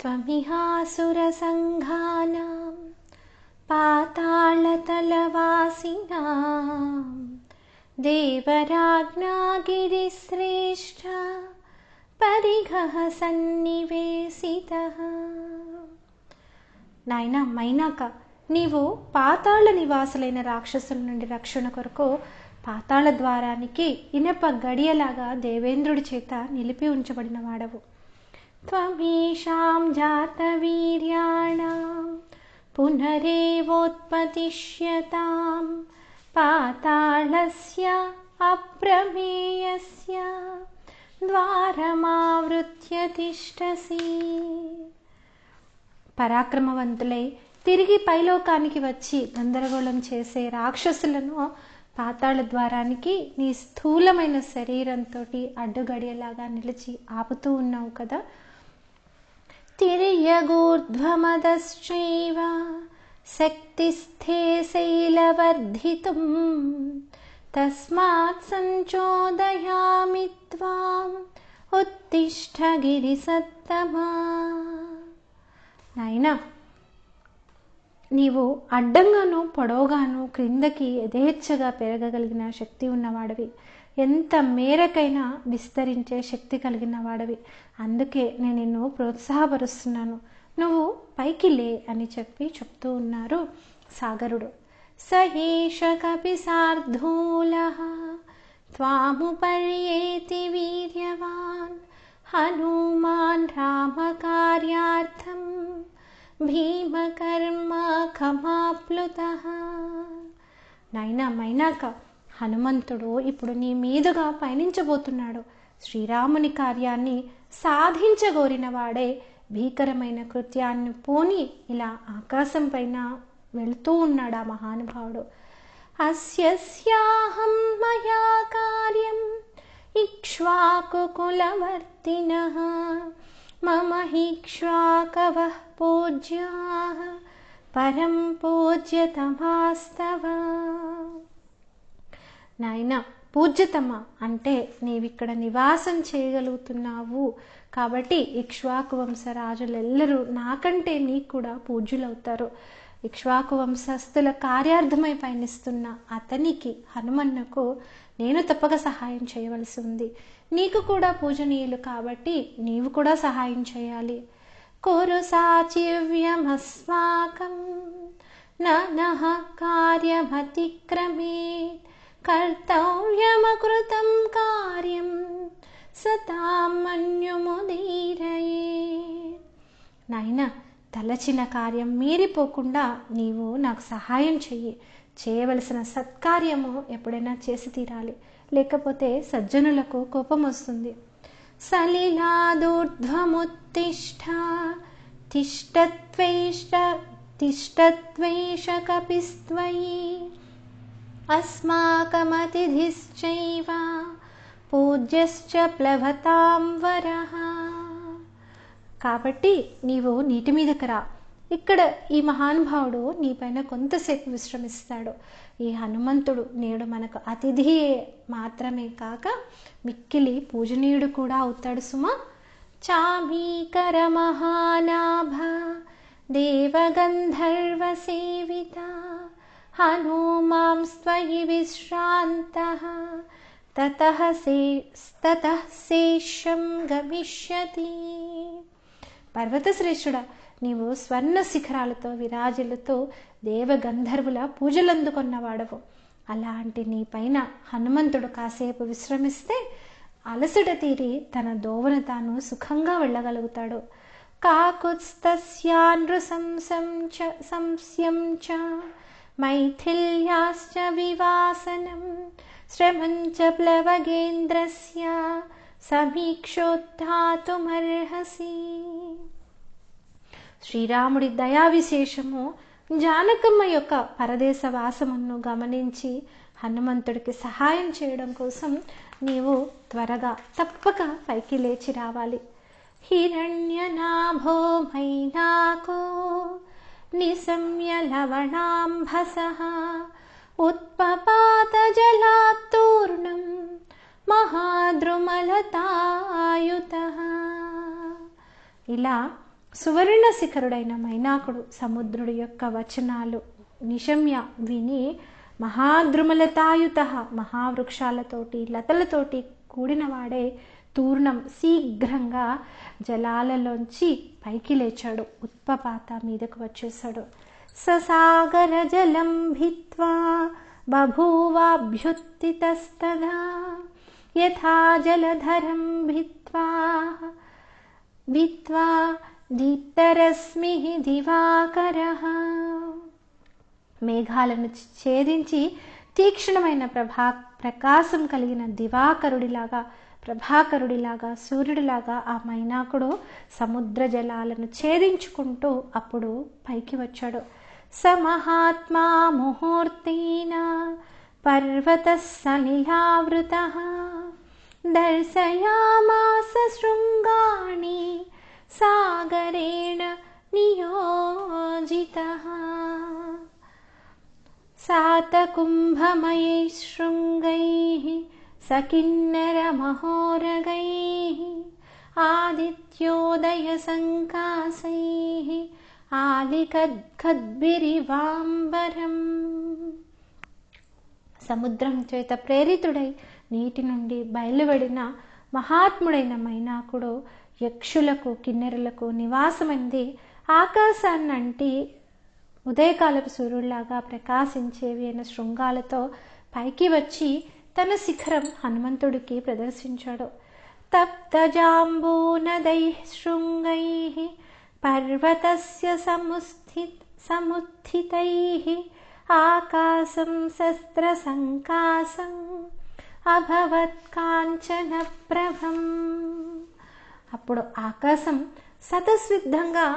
त्वमिहासुरसङ्घानां पातालतलवासिनां देवराज्ञागिरिश्रेष्ठ परिघः सन्निवेशितः నాయన మైనాక నీవు పాతాళ నివాసులైన రాక్షసుల నుండి రక్షణ కొరకు పాతాళ ద్వారానికి ఇనప గడియలాగా దేవేంద్రుడి చేత నిలిపి ఉంచబడిన వాడవు త్వమేషాం జాతవీర్యాణం पुनरेवोत्पतिष्यतां పాతాళస్య अप्रमेयस्य ద్వారమావృత్య తిష్టసి పరాక్రమవంతులై తిరిగి పైలోకానికి వచ్చి గందరగోళం చేసే రాక్షసులను పాతాళ ద్వారానికి నీ స్థూలమైన శరీరంతో అడ్డుగడియలాగా నిలిచి ఆపుతూ ఉన్నావు కదా. తిరియగూర్ధ్వమదశ్చైవ శక్తిస్థే శైలవర్ధితుం తస్మాత్ సంచోదయామి త్వాం ఉత్తిష్ట గిరిసత్తమా నాయనా నీవు అడ్డంగాను పొడవుగాను క్రిందకి యథేచ్ఛగా పెరగగలిగిన శక్తి ఉన్నవాడివి ఎంత మేరకైనా విస్తరించే శక్తి కలిగిన వాడివి. అందుకే నేను నిన్ను ప్రోత్సాహపరుస్తున్నాను. నువ్వు పైకి లే అని చెప్పి చెప్తూ ఉన్నారు సాగరుడు. సహేష కపి సార్ధూల త్వాముపర్యేతి వీర్యవాన్ హనుమాన్ రామకార్యార్థం భీమకర్మ ఖమాప్లుత నైనా మైనాక హనుమంతుడు ఇప్పుడు నీ మీదుగా పయనించబోతున్నాడు. శ్రీరాముని కార్యాన్ని సాధించగోరిన వాడే భీకరమైన కృత్యాన్ని పోని ఇలా ఆకాశం పైన వెళుతూ ఉన్నాడు ఆ మహానుభావుడు. అస్యస్యాహం మయా కార్యం ఇక్ష్వాకుకులవర్తిన మమ హిక్ష్వాకవః పూజ్యా పరం పూజ్యతమాస్తవ నాయన పూజ్యతమ? అంటే నీవిక్కడ నివాసం చేయగలుగుతున్నావు. కాబట్టి ఇక్ష్వాకు వంశ రాజులెల్లరూ నాకంటే నీకు కూడా పూజ్యులవుతారు. ఇక్ష్వాకు వంశస్థుల కార్యార్థమై పయనిస్తున్న అతనికి హనుమన్నకు నేను తప్పక సహాయం చేయవలసి ఉంది నీకు కూడా పూజనీయులు కాబట్టి నీవు కూడా సహాయం చేయాలి. కురు సాచివ్యమస్మాకం నహ కార్యమతిక్రమే. కర్తవ్యమకృతం కార్యం సతామన్యుముదీరయే నాయన తలచిన కార్యం మీరిపోకుండా నీవు నాకు సహాయం చెయ్యి. చేయవలసిన సత్కార్యము ఎప్పుడైనా చేసి తీరాలి. లేకపోతే సజ్జనులకు కోపం వస్తుంది. సలిలాదూర్ధ్వముత్తిష్ట తిష్టత్వేష్ట తిష్టత్వేష కపిస్త్వయి अस्माकमतिथिश्चैव పూజ్యశ్చ ప్లవతాం కాబట్టి నీవు నీటి మీదకి రా ఇక్కడ ఈ మహానుభావుడు నీపైన కొంతసేపు విశ్రమిస్తాడు. ఈ హనుమంతుడు నేడు మనకు అతిథి మాత్రమే కాక మిక్కిలి పూజనీయుడు కూడా అవుతాడు సుమా. చామీకర మహానాభ దేవగంధర్వ సేవిత. హనుమాంస్త్వయి విశ్రాంత ततः సే తతః శేషం గమిష్యతి పర్వతశ్రేష్ఠుడా నీవు స్వర్ణ శిఖరాలతో విరాజులతో దేవగంధర్వుల పూజలందుకున్నవాడవు. అలాంటి నీ పైన హనుమంతుడు కాసేపు విశ్రమిస్తే అలసట తీరి తన దోవన తాను సుఖంగా వెళ్ళగలుగుతాడు. కాకుత్స్తస్యానృశంసం చ సంశయం చ మైథిల్యాశ్చ వివాసనం శ్రమం చ ప్లవగేంద్రస్య సమీక్షోద్ధాతుమర్హసి శ్రీరాముడి దయా విశేషము జానకమ్మ యొక్క పరదేశ వాసమును గమనించి హనుమంతుడికి సహాయం చేయడం కోసం నీవు త్వరగా తప్పక పైకి లేచి రావాలి. హిరణ్యనాభో మైనాకో నిశమ్య లవణాంభస ఉత్పపాత జలాత్తూర్ణం మహాద్రుమలతాయుత ఇలా సువర్ణ శిఖరుడైన మైనాకుడు సముద్రుడి యొక్క వచనాలు నిశమ్య విని మహాద్రుమలతాయుత మహావృక్షాలతోటి లతలతోటి కూడినవాడే తూర్ణం శీఘ్రంగా జలాలలోంచి పైకి లేచాడు. ఉత్పపాత మీదకు వచ్చేసాడు ససాగర జలం భిత్వా బభూవాభ్యుత్తితస్తదా యథా జలధరం భిత్వా విత్వా దీప్తరశ్మి దివాకర. మేఘాలను ఛేదించి తీక్షణమైన ప్రభా ప్రకాశం కలిగిన దివాకరుడిలాగా ప్రభాకరుడిలాగా సూర్యుడిలాగా ఆ మైనాకుడు సముద్ర జలాలను ఛేదించుకుంటూ అప్పుడు పైకి వచ్చాడు. సమహాత్మా ముహూర్తేన పర్వత సలిలావృత దర్శయామాస శృంగాణి సాగరేణ నియోజిత సాతకుంభమయ శృంగై सकिन्नरमहोरगैः आदित्योदयसङ्कासैः ఆలికద్భిరివాంబరం సముద్రం చేత ప్రేరితుడై నీటి నుండి బయలువడిన మహాత్ముడైన మైనాకుడు యక్షులకు కిన్నెరులకు నివాసమైంది ఆకాశాన్నంటి ఉదయకాలపు సూర్యుడిలాగా ప్రకాశించేవి అయిన శృంగాలతో పైకి వచ్చి తన శిఖరం హనుమంతుడికి ప్రదర్శించాడు. తప్తజాంబూనదై శృంగై పర్వతస్య సముస్థి సముత్థితై ఆకాశం శస్త్ర సంకాసం అభవత్ కాంచన ప్రభం. అప్పుడు ఆకాశం సతసిద్ధంగా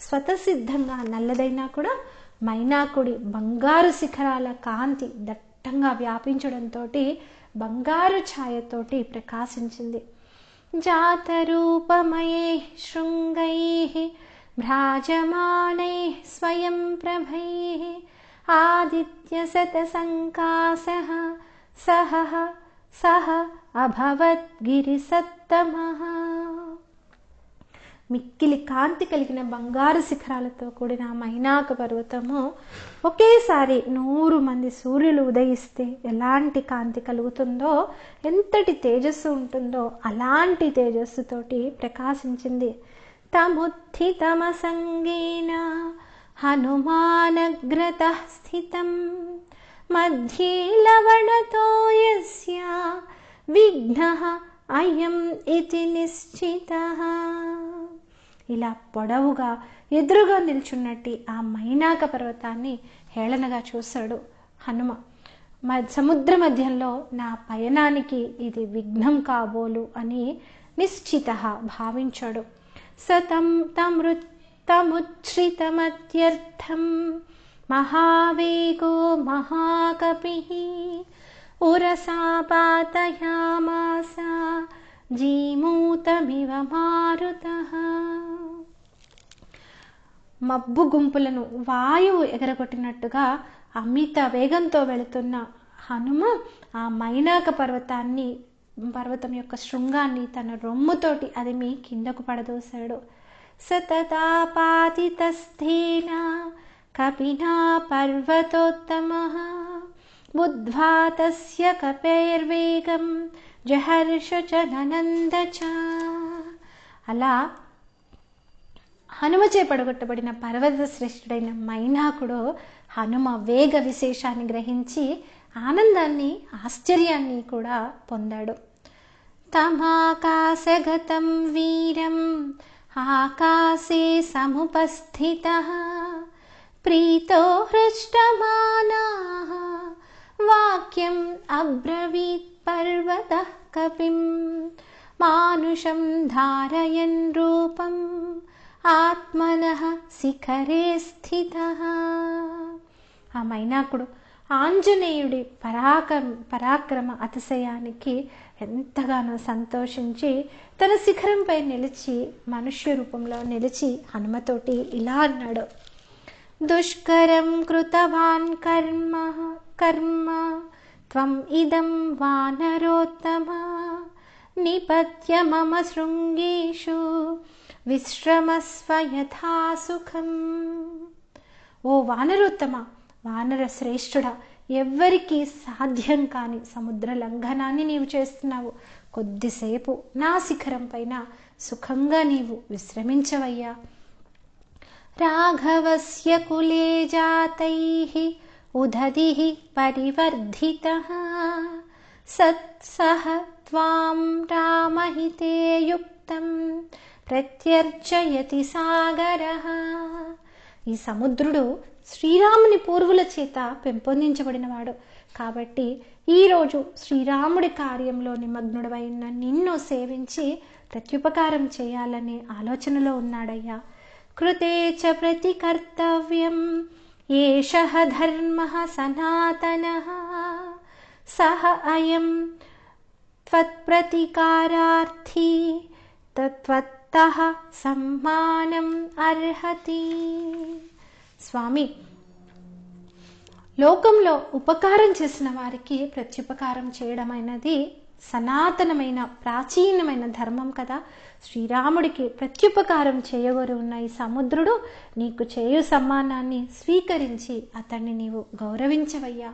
స్వతసిద్ధంగా నల్లదైనా కూడా మైనాకుడి బంగారు శిఖరాల కాంతి దట్టంగా వ్యాపించడంతో బంగారు ఛాయతోటి ప్రకాశించింది జాతరూపమయే శృంగై భ్రాజమానై స్వయం ప్రభై ఆదిత్య శతసంకాస సహ సహ అభవత్ గిరిసత్తమః మిక్కిలి కాంతి కలిగిన బంగారు శిఖరాలతో కూడిన మైనాక పర్వతము ఒకేసారి నూరు మంది సూర్యులు ఉదయిస్తే ఎలాంటి కాంతి కలుగుతుందో ఎంతటి తేజస్సు ఉంటుందో అలాంటి తేజస్సుతోటి ప్రకాశించింది. తముత్థితమ సంగేన హనుమానగ్రత స్థితం. మధ్యే లవణతో యస్య విఘ్న అయం ఇది నిశ్చిత. ఇలా పొడవుగా ఎదురుగా నిల్చున్నట్టు ఆ మైనాక పర్వతాన్ని హేళనగా చూశాడు హనుమ. సముద్ర మధ్యంలో నా పయనానికి ఇది విఘ్నం కాబోలు అని నిశ్చిత భావించాడు. సతం తమృతముచ్ఛ్రితమత్యర్థం మహావేగో మహాకపి ఉరసాపాతయామాసా జీమూతమివ మారుత. మబ్బు గుంపులను వాయువు ఎగరగొట్టినట్టుగా అమిత వేగంతో వెళుతున్న హనుమ ఆ మైనాక పర్వతాన్ని పర్వతం యొక్క శృంగాన్ని తన రొమ్ముతోటి అదిమి కిందకు పడదోశాడు. సతతాపాతితస్థేన కపినా పర్వతోత్తమ. బుద్ధ్వా తస్య కపేర్వేగం జహర్ష చదనందచ అలా హనుమచే పడగొట్టబడిన పర్వత శ్రేష్ఠుడైన మైనాకుడు హనుమ వేగ విశేషాన్ని గ్రహించి ఆనందాన్ని ఆశ్చర్యాన్ని కూడా పొందాడు. తమాకాశగతం వీరం ఆకాశే సముపస్థిత ప్రీతో హృష్టమానా। వాక్యం అబ్రవీత్ పర్వత కపిం మానుషం ధారయన్ రూపం ఆత్మన శిఖరే స్థిత ఆ మైనాకుడు ఆంజనేయుడి పరాక్రమ పరాక్రమ అతిశయానికి ఎంతగానో సంతోషించి తన శిఖరంపై నిలిచి మనుష్య రూపంలో నిలిచి హనుమతోటి ఇలా అన్నాడు దుష్కరం కృతవాన్ కర్మ కర్మ త్వం ఇదం వానరోత్తమ నిపత్య మమ శృంగేషు విశ్రమస్వ యథా సుఖం ఓ వానరోత్తమ వానర శ్రేష్ఠుడా ఎవ్వరికీ సాధ్యం కాని సముద్ర లంఘనాన్ని నీవు చేస్తున్నావు. కొద్దిసేపు నా శిఖరం పైన సుఖంగా నీవు విశ్రమించవయ్యా. రాఘవస్య కులే జాతైః उदधिः परिवर्धितः। सत्सह त्वां रामहिते యుక్తం ప్రత్యర్చయతి సాగరః ఈ సముద్రుడు శ్రీరాముని పూర్వుల చేత పెంపొందించబడినవాడు. కాబట్టి ఈరోజు శ్రీరాముడి కార్యంలో నిమగ్నుడవైన నిన్ను సేవించి ప్రత్యుపకారం చేయాలనే ఆలోచనలో ఉన్నాడయ్యా. కృతే చ ప్రతికర్తవ్యం ఏష ధర్మ సనాతన సహ అయం త్వత్ప్రతికారార్థీ తత్వత్త సమ్మానం అర్హతి స్వామి లోకంలో ఉపకారం చేసిన వారికి ప్రత్యుపకారం చేయడం అనేది సనాతనమైన ప్రాచీనమైన ధర్మం కదా. శ్రీరాముడికి ప్రత్యుపకారం చేయగోరు ఉన్న ఈ సముద్రుడు నీకు చేయు సమ్మానాన్ని స్వీకరించి అతన్ని నీవు గౌరవించవయ్యా.